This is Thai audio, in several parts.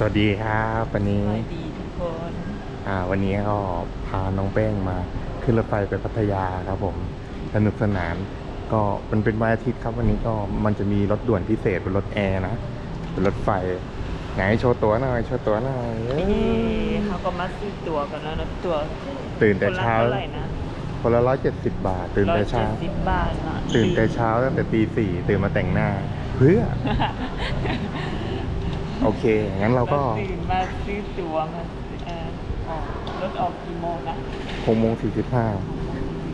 สวัสดีครับวันนี้สวัสดีทุกคนอ่าวันนี้ก็พาน้องแป้งมาขึ้นรถไฟไปพัทยาครับผมสนุกสนาน ก็มันเป็นวันอาทิตย์ครับวันนี้ก็มันจะมีรถด่วนพิเศษเป็นรถแอร์นะเป็นรถไฟไหนโชว์ตัวหน่อยโชว์ตัวหน่อยเอ้ยนี่เขาก็มาซื้อตั๋วกันแล้วนะตั๋วตื่นแต่เช้าคนละเท่าไหร่นะคนละร้อยเจ็ดสิบบาท ตื่นแต่เช้าร้อยจ็ดสิบบาทนะตื่นแต่เช้าตั้งแต่ตีสี่ตื่นมาแต่งหน้า เพื่อ โอเค งั้นเราก็ตื่นมาซื้อตั๋วมาเอ่อออกรถออกกี่โมงนะหกโมงสี่สิบห้า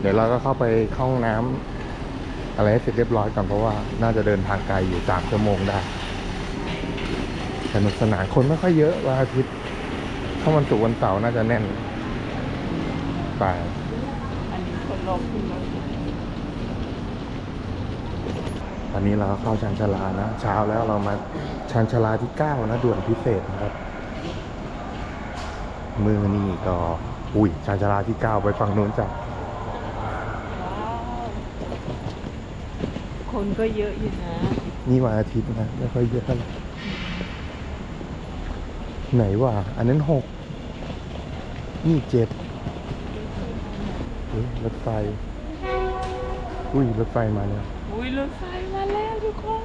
เดี๋ยวเราก็เข้าไปเข้าห้องน้ำอะไรให้เสร็จเรียบร้อยก่อนเพราะว่าน่าจะเดินทางไกลอยู่สามชั่วโมงได้สนุกสนานคนไม่ค่อยเยอะวันอาทิตย์ถ้าวันศุกร์วันเสาร์น่าจะแน่นไปอันนี้คนรอขึ้นรถตอนนี้เราก็เข้าชานชาลานะ เช้าแล้วเรามา ชานชาลาที่เก้านะด่วนพิเศษนะครับ มือนี่ก็อุ้ยชานชาลาที่เก้าไปฝั่งนู้นจ้ะว้าวคนก็เยอะอยู่นะ นี่วันอาทิตย์นะไม่ค่อยเยอะเท่าไหร่ไหนวะอันนั้นหกนี่เจ็ดเฮ้ยรถไฟ อุ้ยรถไฟมาเนี่ยอุ้ยรถไฟมาแล้วทุกคน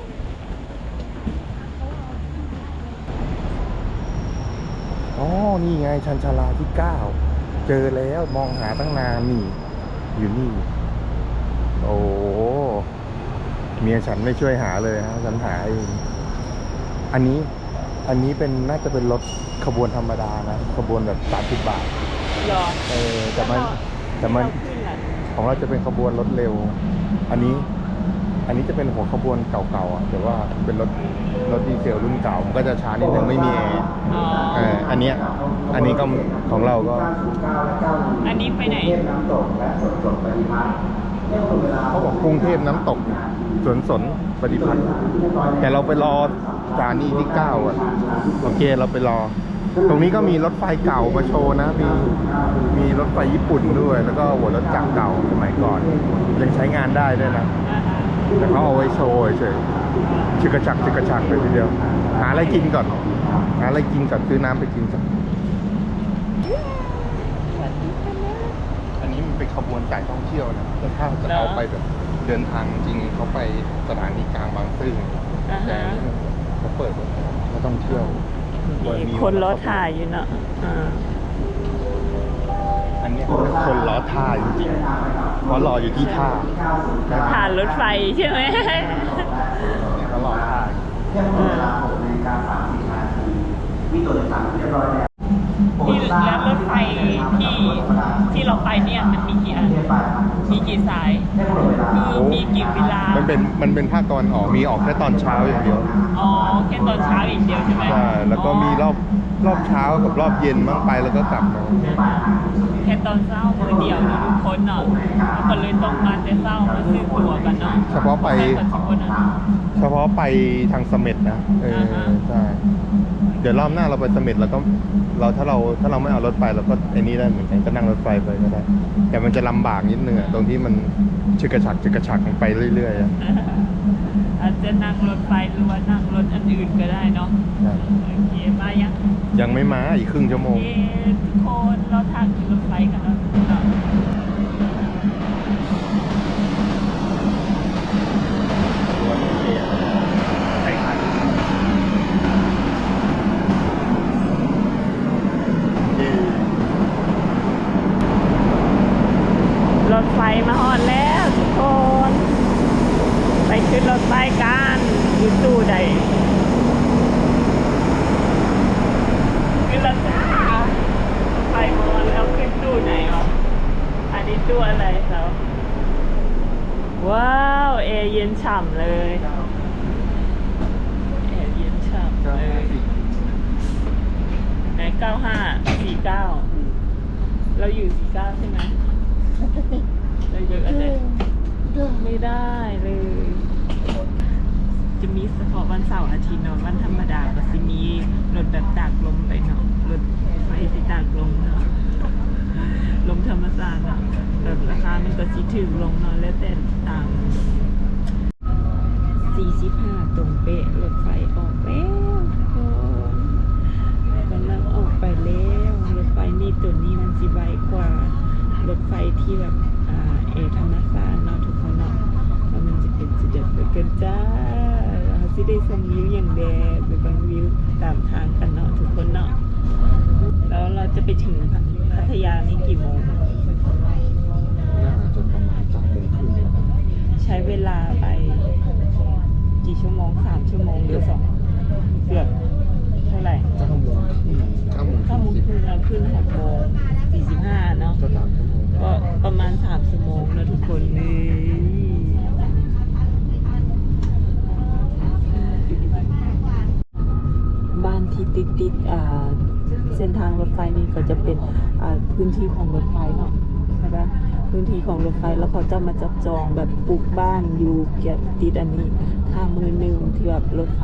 อ๋อ นี่ไงชันชาลาที่เก้าเจอแล้วมองหาตั้งนานนี่ อยู่นี่ โอ้เมียฉันไม่ช่วยหาเลยฮะฉันหาเองอันนี้อันนี้เป็นน่าจะเป็นรถขบวนธรรมดานะ ขบวนแบบสามสิบบาทรอเออแต่มันแต่มันเราขึ้นล่ะของเราจะเป็นขบวนรถเร็ว อันนี้ อันนี้จะเป็นหัวขบวนเก่าๆอะแต่ว่าเป็นรถรถดีเซลรุ่นเก่ามันก็จะช้านิดนึงไม่มีแอร์อ๋อเอออันเนี้ยอันนี้ก็ของเราก็อันนี้ไปไหน เขาบอกกรุงเทพน้ำตกสวนสนปฏิพัฒน์แต่เราไปรอสถานีที่เก้าอะโอเคเราไปรอ ตรงนี้ก็มีรถไฟเก่ามาโชว์นะ มีมีรถไฟญี่ปุ่นด้วย แล้วก็หัวรถจักรเก่าสมัยก่อน ยังใช้งานได้ด้วยนะ อ่าฮะ แต่เขาเอาไว้โชว์เฉยๆชึกกระชักชึกกระชักไปทีเดียว หาอะไรกินก่อน หาอะไรกินก่อนซื้อน้ำไปกินก่อนสวัสดีค่ะแม่อันนี้มันเป็นขบวนจ่ายท่องเที่ยวนะแต่ถ้าจะเอาไปแบบเดินทางจริงเขาไปสถานีกลางบางซื่ออ่าแต่ฮะอันนี้เขาเปิดแบบนักท่องเที่ยวมีคนรอถ่ายอยู่เนาะอ่าอั นนี้เขาเป็นคนล้อท่าจริงๆเพราะรออยู่ที่ท่าผ่านรถไฟใช่ไหมเขารอท่าที่แล้วรถไฟที่ที่เราไปเนี่ยมันมีกี่อันมีกี่สายคือมีกี่เวลา มันเป็นมันเป็นภาคตะวันออกมีออกแค่ตอนเช้าอย่างเดียว อ๋อแค่ตอนเช้าอย่างเดียวใช่ไหมใช่แล้วก็มีรอบ รอบเช้ากับรอบเย็นบ้างไปแล้วก็กลับมาแค่ตอนเช้ามือเดียวนะทุกคนเนาะก็เลยต้องมาแต่เช้ามาซื้อตั๋วกันเนาะเฉพาะไป เฉพาะไปทางเสม็ดนะเออใช่เดี๋ยวรอบหน้าเราไปเสม็ดเราก็เราถ้าเราถ้าเราไม่เอารถไปเราก็ไอ้นี่ได้เหมือนกันก็นั่งรถไฟไปก็ได้ แต่มันจะลำบากนิดนึงอะตรงที่มันชึกกระฉักชึกกระฉักไปเรื่อยๆ อะอาจจะนั่งรถไฟหรือว่านั่งรถอันอื่นก็ได้เนาะใช่โอเคมายังยังไม่มาอีกครึ่งชั่วโมงเย้ทุกคนเราทางขึ้นรถไฟกันแล้ว ขึ้นรถไฟกันอยู่ตู้ใดขึ้นแล้วจ้ารถไฟมาฮอดแล้วขึ้นตู้ไหนวะอันนี้ตู้อะไรเราว้าวแอร์เย็นฉ่ำเลยแอร์เย็นฉ่ำเลยไหนเก้าห้าสี่เก้าเราอยู่สี่เก้าใช่ไหมเราอยู่อันไหนไม่ได้เลยจะมี เฉพาะวันเสาร์อาทิตย์เนาะวันธรรมดาก็สิมีรถแบบตากลมไปเนาะรถไฟสิตากลมเนาะลมธรรมศาสตร์เนาะแบบราคามันก็สิถึงลงเนาะแล้วแต่ตาม45ตรงเป๊ะรถไฟออกแล้วทุกคนกำลังออกไปแล้วรถไฟนี่ตัวนี้มันสิไวกว่ารถไฟที่แบบเอธรรมศาสตร์เนาะทุกคนเนาะมันจะเป็นจุดเด็ดเกินจ้า ชมวิวอย่างแดดไปเบางวิวตามทางกันเนาะทุกคนเนาะแล้วเราจะไปถึงพัทยานี่กี่โมงน่าจะประมาณสามโมงครึ่งใช้เวลาไป กี่ชั่วโมงสามชั่วโมงหรือสองเกือบเท่าไหร่เก้าโมงครึ่งเก้าโมงถ้าโมงสิบครึ่งเราขึ้นหกโมงสี่สิบห้าเนาะก็สามชั่วโมงก็ประมาณสามชั่วโมงนะทุกคนนี่บ้าน ที่ติดติดอ่าเส้นทางรถไฟนี่ก็จะเป็นอ่าพื้นที่ของรถไฟเนาะใช่ปะพื้นที่ของรถไฟแล้วเขาจะมาจับจองแบบปลูกบ้านอยู่เกี่ยวติดอันนี้ ถ้ามือหนึ่งที่แบบรถไฟ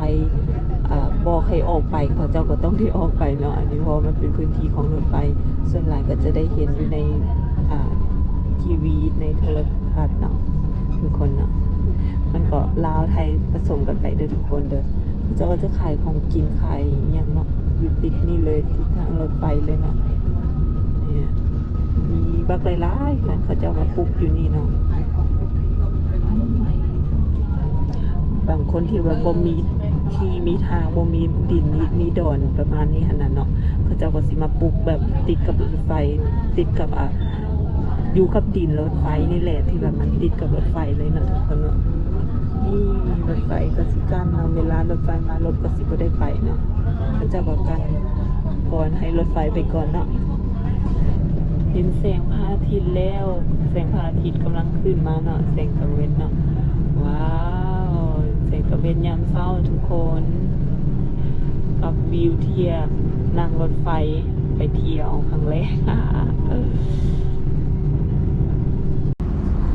อ่าบอกให้ออกไปเขาเจ้าก็ต้องที่ออกไปเนาะอันนี้เพราะมันเป็นพื้นที่ของรถไฟส่วนหลายก็จะได้เห็นอยู่ในอ่าทีวีในโทรทัศน์เนาะทุกคนเนาะมันก็ลาวไทยผสมกันไปเด้อทุกคนเด้อ จ้าก็จะขายของกินขายอย่างเนาะอยู่ติดนี่เลยติดทางรถไฟเลยเนาะเนี่ยมีบักหลายๆเพื่อนเขาจ้ามาปลูกอยู่นี่เนาะบางคนที่ว่าบ่มีที่มีทางบ่มีดินมีมีดอนประมาณนี้ขนาดเนาะเขาจ้าก็สิมาปลูกแบบติดกับรถไฟติดกับอะอยู่กับดินรถไฟนี่แหละที่แบบมันติดกับรถไฟเลยเนาะทุกคนเนาะ รถไฟก็สิกั้นเนาเวลารถไฟมารถก็สิบ่ได้ไปเนาะเขาเจ้าก็กันก่อนให้รถไฟไปก่อนเนาะเห็นแสงพระอาทิตย์แล้วแสงพระอาทิตย์กำลังขึ้นมาเนาะแสงตะเวนเนาะว้าวเสงตะเวนยามเช้าทุกคน กับวิวเทียบนั่งรถไฟไปเที่ยวครั้งแรก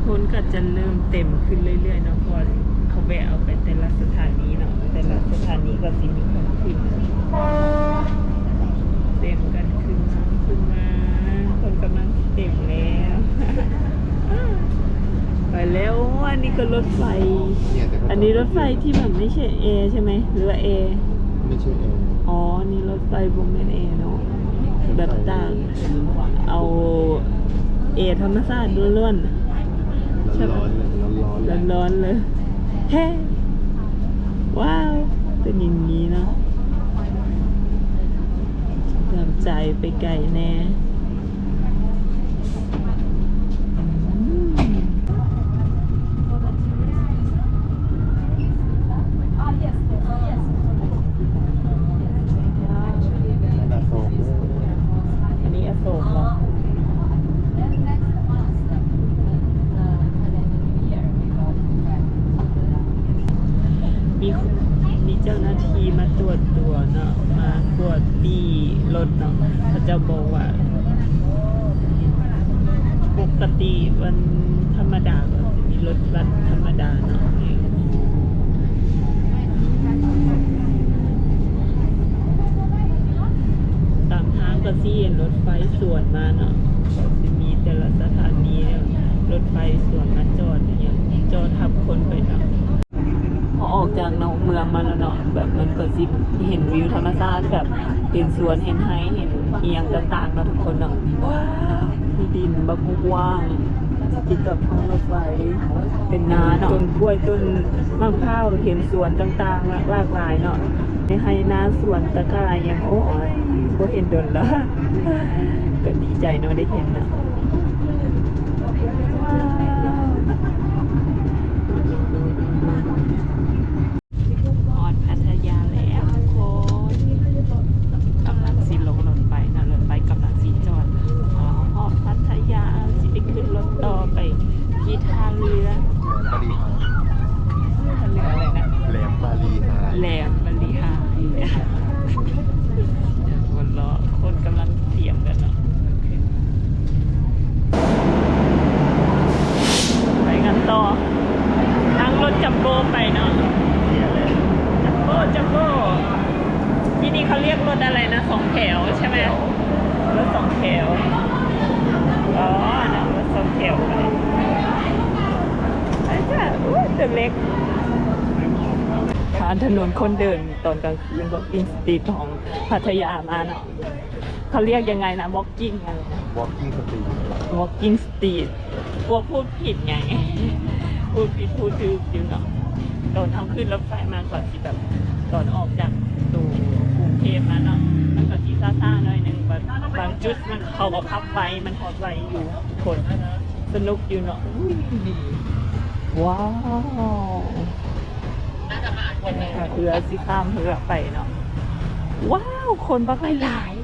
คนก็จะเริ่มเต็มขึ้นเรื่อยๆเนาะพอเขาแวะเอาไปแต่ละสถานีเนาะแต่ละสถานีก็สิมีคนขึ้นเต็มกันขึ้นมาขึ้นมาคนกำลังเต็มแล้ว ไปแล้วอันนี้ก็รถไฟเนี่ยแต่ก็อันนี้รถไฟที่แบบไม่ใช่เอใช่ไหมหรือว่าเอไม่ใช่เองอ๋อนี่รถไฟบมเมนเอเนาะแบบต่างเอาเอธรรมชาติล้วนร้อนๆเลยร้อนๆเลยๆร้อนๆเลย เฮ้ว้าว เป็นอย่างนี้เนาะทำใจไปไกลแน่อืม นาโซม อันนี้อโศกเหรอ มีมีเจ้าหน้าที่มา ตรวจตัวเนาะมาตรวจปีรถเนาะเขาจะบอกว่า ปกติวันธรรมดาก็จะมีรถบัสธรรมดาเนาะตามทางก็สิเห็นรถไฟสวนมาเนาะก็สิมีแต่ละสถานีรถไฟสวนมาจอดอย่างจอดทับคนไปเนาะ อออกจากนอกเมืองมาแล้วเนาะแบบมันก็สิเห็นวิวธรรมชาติแบบเห็นสวนเห็นไฮเห็นเอียงต่างๆเนาะทุกคนเนาะที่ดินบักกว้างติดกับทางรถไฟเป็นนาเนาะต้นกล้วยต้นมะพร้าวเห็นสวนต่างๆหลากหลายเนาะในไฮนาสวนตะกร้ายอย่างโอ้ยบ่เห็นดนแล้วก็ดีใจเนาะได้เห็นเนาะว้าว ออดพัทยาแล้วทุกคนกำลังสิลงรถไปนะรถไฟกำลังสิจอดอ๋อออดพัทยาสิไปขึ้นรถต่อไปที่ท่าเรือ ปารี ท่าเรืออะไรนะ แหลมปารีฮา แหลมบริหารคนรอคนกำลังเตรียมกันเนาะไปกันต่อนั่งรถจัมโบ้ไปเนาะ เนี่ยแหละ จัมโบ้จัมโบ้ที่นี่เขาเรียกรถอะไรนะสองแถวใช่ไหมรถสองแถว อ๋อนะรถสองแถวไปไอ้จ้า อู้ตัวเล็กผ่านถนนคนเดินตอนกลางคืนบอกอินสตรีทของพัทยามาเนาะเขาเรียกยังไงนะ walking อะไรนะ walking street walking street กลัวพูดผิดไง พูดผิดพูดถูกอยู่เนาะตอนเอาขึ้นรถไฟมาก่อนที่แบบตอนออกจากตัวกรุงเทพมาเนาะมันก็ที่ซ่าๆหน่อยหนึงบางบางจุดมันเขาก็พับไว้มันหอดไว้อยู่คนสนุกอยู่เนาะอุ้ย ว้าวเรือสิข้ามเรือไปเนาะว้าว คนบักหลายๆ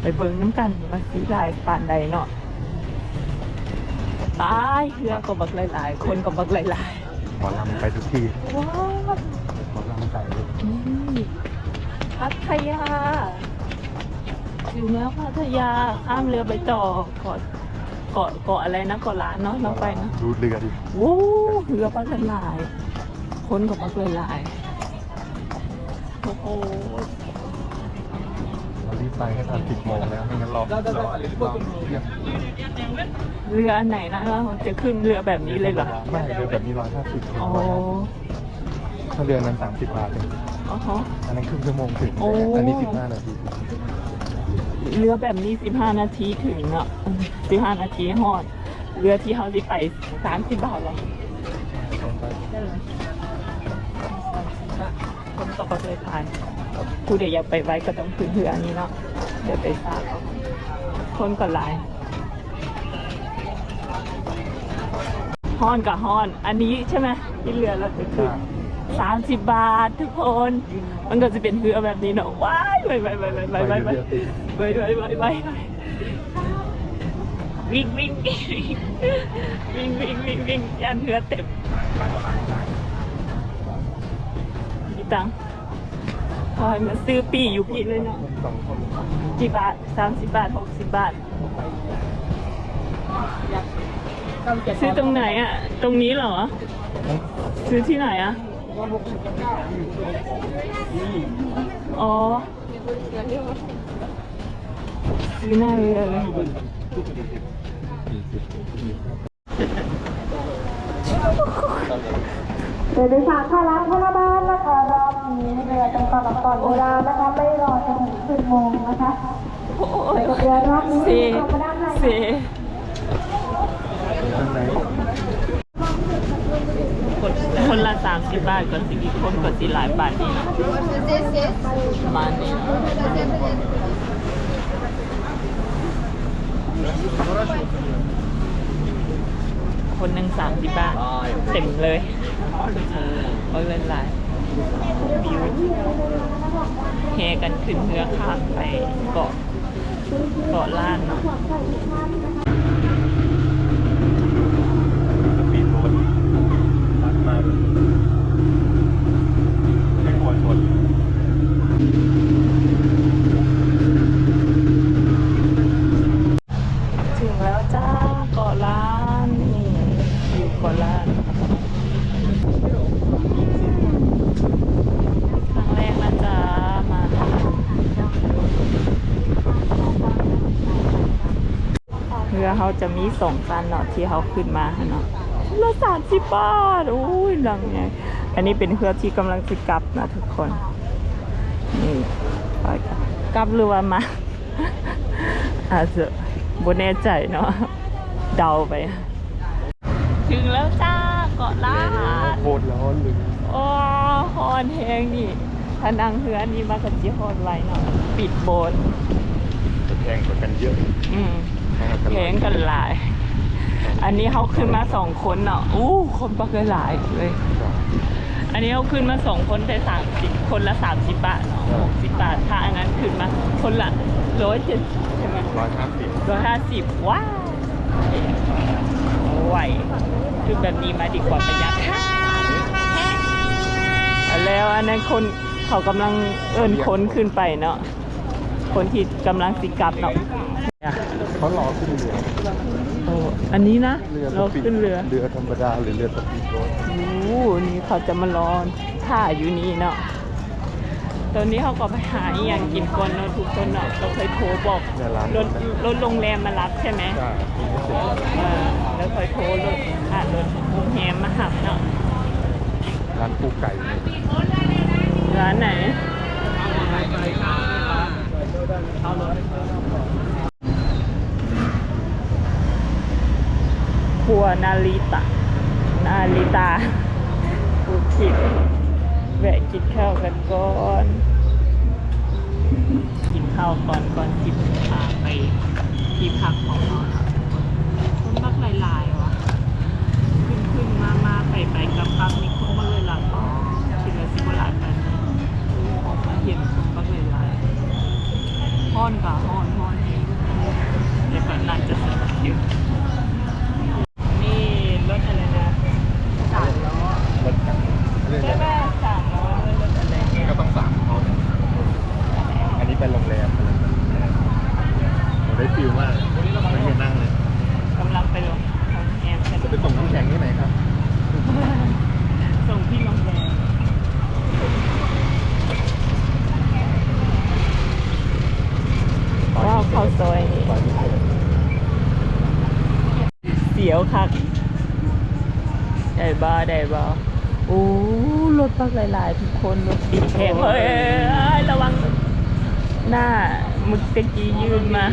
ไปเบิ่งน้ำกันมาสีลายปานใดเนาะตายเรือก็บักหลายๆ คนก็บักหลายหมอลำไปทุกที่ๆว้าวหมอลำใส่เลยนี่พัทยาถึงแล้วพัทยาข้ามเรือไปต่อเกาะ เกาะเกาะอะไรนะเกาะล้านเนาะเราไปเนาะดูเรือดิโว้เรือบักหลายๆคนก็บักหลายๆโอ้โหเรารีบไปให้ทันสิบโมงแล้วไม่งั้นรอรอรอเที่ยงเรืออันไหนนะเราจะขึ้นเรือแบบนี้เลยเหรอไม่เรือแบบนี้ร้อยห้าสิบอ๋อถ้าเรือนั้นสามสิบบาทเองอ๋อฮะอันนั้นครึ่งชั่วโมงถึงโอ้อันนี้สิบห้านาที เรือแบบนี้15นาทีถึงเนาะ15นาทีฮอด เรือที่เขาสิไป30บาทเหรอได้เลยคนตกก็เลยทานกูเดียวอยากไปไว้ก็ต้องขึ้นเรืออันนี้เนาะเดี๋ยวไปทราบเอาคนก็หลายฮอนกับฮอน อันนี้ใช่ไหมที่เรือเราจะขึ้น สามสิบบาททุกคน มันก็จะเป็นเรือแบบนี้เนาะว้ายไปไปไปไปไปไปไปไปไปไปไปไปวิ่งวิ่งวิ่งวิ่งวิ่งวิ่งวิ่งยันเรือเต็มพี่ตังพอยมาซื้อปีอยู่พี่เลยเนาะกี่บาทสามสิบบาทหกสิบบาท ซื้อตรงไหนอะ ตรงนี้เหรอ ซื้อที่ไหนอะ อ๋อซื้อหน้าเรือเลยเรือโดยสารพาราพลบ้านนะคะรอบนี้เรือตรงตลาดก่อนเวลานะคะไม่รอจนถึงสิบโมงนะคะโอ้ยเรือรอบนี้เซเข้ามาด้านในเซข้างในคนคน ละสามสิบบาทก่อนสิอีคนก่อนสิหลายบาทนี่นะประมาณนี้คนหนึ่งสามสิบบาทเต็มเลยเอาเล่นหลายบิวแฮกันขึ้นเรือข้ามไปเกาะเกาะล้านเนาะ ปีนรถรักมากเลยไม่กลัวชน ถึงแล้วจ้าเกาะล้านนี่อยู่เกาะล้านครั้งแรกนะจ๊ะมาเรือเขา จะมีสองคันเนาะที่เขาขึ้นมาเนาะละสามสิบบาทอุ้ยดังไงอันนี้เป็นเรือที่กำลังจะกลับนะทุกคน นี่ไปกันกลับหรือว่ามา อาจจะบนแน่ใจเนาะเดาไป ถึงแล้วจ้าเกาะล้านโคตรร้อนเลยโอ้ฮอนแหงนี่พนังเฮือนนี่มากับจีฮอนไว้เนาะปิดโบสถ์จะแพงกว่ากันเยอะ อืม แพงกันหลาย อันนี้เขาขึ้นมาสองคนเนาะอู้คนปักเลยหลายเลย อันนี้เขาขึ้นมาสองคนแต่สามสิบคนละสามสิบบาทเนาะหกสิบบาทถ้าอันนั้นขึ้นมาคนละร้อยเจ็ดใช่ไหมร้อยห้าสิบร้อยห้าสิบว้าวไหวคือแบบนี้มาดีกว่าประหยัดแล้วอันนั้นคนเขากำลังเอินคนขึ้นไปเนาะคนที่กำลังสิกลับเนาะ เขารอขึ้นเรือโอ้อันนี้นะเรือเราสปีดขึ้นเรือเรือธรรมดาหรือเรือสปีดโบ๊ทโอ้นี่เขาจะมารอท่าอยู่นี่เนาะตอนนี้เขาก็ไปหาอีหยังกินก่อนเนาะทุกคนเนาะเราเคยโทรบอกเนี่ยร้านรถรถโรงแรมมารับใช่ไหมใช่กินไม่เสร็จแล้วเออแล้วคอยโทรรถอ่ารถโรงแรมมาหับเนาะร้านปูไก่เนี่ยร้านไหน ครัวนาริตะ นาลิตากูคิดแวะกินข้าวกันก่อน กินข้าวก่อนก่อนที่พาไปที่พักของเราค่ะคนบักหลายๆวะขึ้นขึ้นมามาไปไปกลับกลับนี่คนบักหลายๆอ๋อคิดว่าสิบหลายกันออกมาเห็นคนบักหลายๆห้อนกับห้อนห้อนเองเดี๋ยวก่อนน่าจะสนุกอยู่นี่รถอะไรนะสามล้อ รถกัน ใช่ไหมสามล้อด้วยรถอะไรเนี่ย ก็ต้องสามเขาอันนี้เป็นโรงแรมโอ้ได้ฟิลมากไม่เคยนั่งเลย กำลังไปลงโรงแรมกัน จะไปส่งน้ำแข็งที่ไหนครับ ส่งที่โรงแรมว้าวข้าวซอยเสียวคักได้บ้าได้บ้าโอ้รถปั กหลายๆทุกคนรถติดแข็งเฮ้ยระวังหน้ามึกตะกี้ยืนมา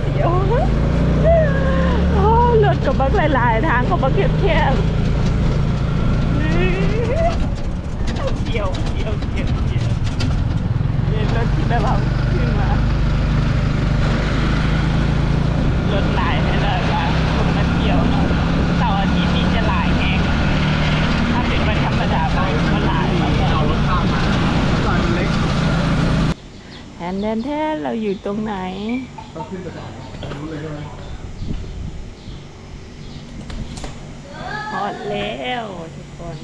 เสียวรถกับบักหลายๆทางกับบักแคบๆเสียวเสียวเสียวเสียวเนี่ยรถที่แบบว่าขึ้นมารถหลายให้เลย ว่าคนมาเที่ยวเนาะเสาร์อาทิตย์นี่จะหลายแฮงถ้าเป็นวันธรรมดาก็ก็หลายแล้วก็เอารถข้ามมาซอยมันเล็กแทนแทนแทนเราอยู่ตรงไหนต้องขึ้นไปก่อนรู้เลยใช่ไหมฮอตแล้วทุกคน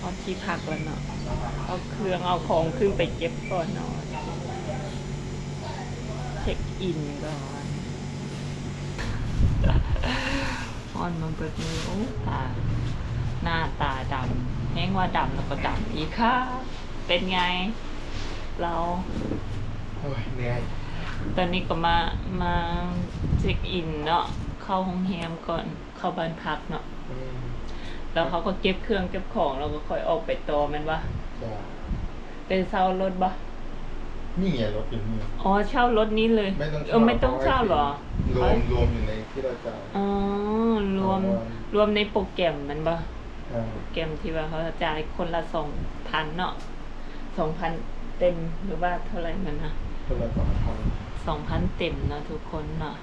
ฮอตที่พักแล้วเนาะเอาเครื่องเอาของขึ้นไปเก็บก่อนเนาะเช็คอินก่อน ฮอนมันเปิดมือโอ้ตาหน้าตาดำแห้งว่าดำแล้วก็ดำอีกค่ะ เป็นไง เราโอ้ยเหนื่อยตอนนี้ก็มามาเช็คอินเนาะเข้าห้องแฮมก่อนเข้าบ้านพักเนาะอืมแล้วเขาก็เก็บเครื่องเก็บของเราก็ค่อยออกไปต่อแมันวะจ้ะ เป็นเช่ารถปะ นี่ไงรถอยู่นี่อ๋อเช่ารถนี้เลย ไม่ต้องเออไม่ต้องเช่าเหรอ รวมรวมอยู่ในที่เราจ่ายอ๋อรวมอ๋อรวมในโปรแกรมมันปะอ่าโปรแกรมที่ว่าเขาจะจ่ายคนละสองพันเนาะสองพันเต็มหรือว่าเท่าไหร่มันนะคนละสองพันสองพันเต็มเนาะทุกคนเนาะ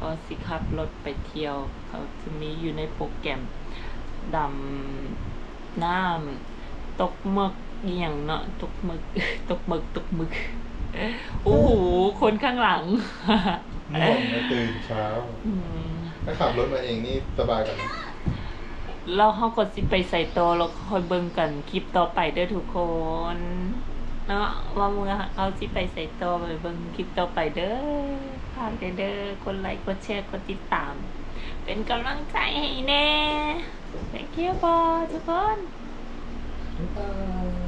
ก็สิขับรถไปเที่ยวเขาจะมีอยู่ในโปรแกรมดำน้ำตกหมึก อหย่างเนาะตกหมึก ตกหมึกตกหมึก โอ้โห คนข้างหลังง่วงนะตื่นเช้า อืมถ้าขับรถมาเองนี่สบายกว่านะแล้วเขาก็สิไปใส่ตัวแล้วคอยเบิ่งกันคลิปต่อไปเด้อทุกคนเนาะว่ามึงอะเขาสิไปใส่ตัวไปเบิ่งคลิปต่อไปเด้อฝากเด้อเด้อกดไลค์กดแชร์กดติดตาม เป็นกำลังใจให้แน่ thank you บอทุกคนบ๊ายบาย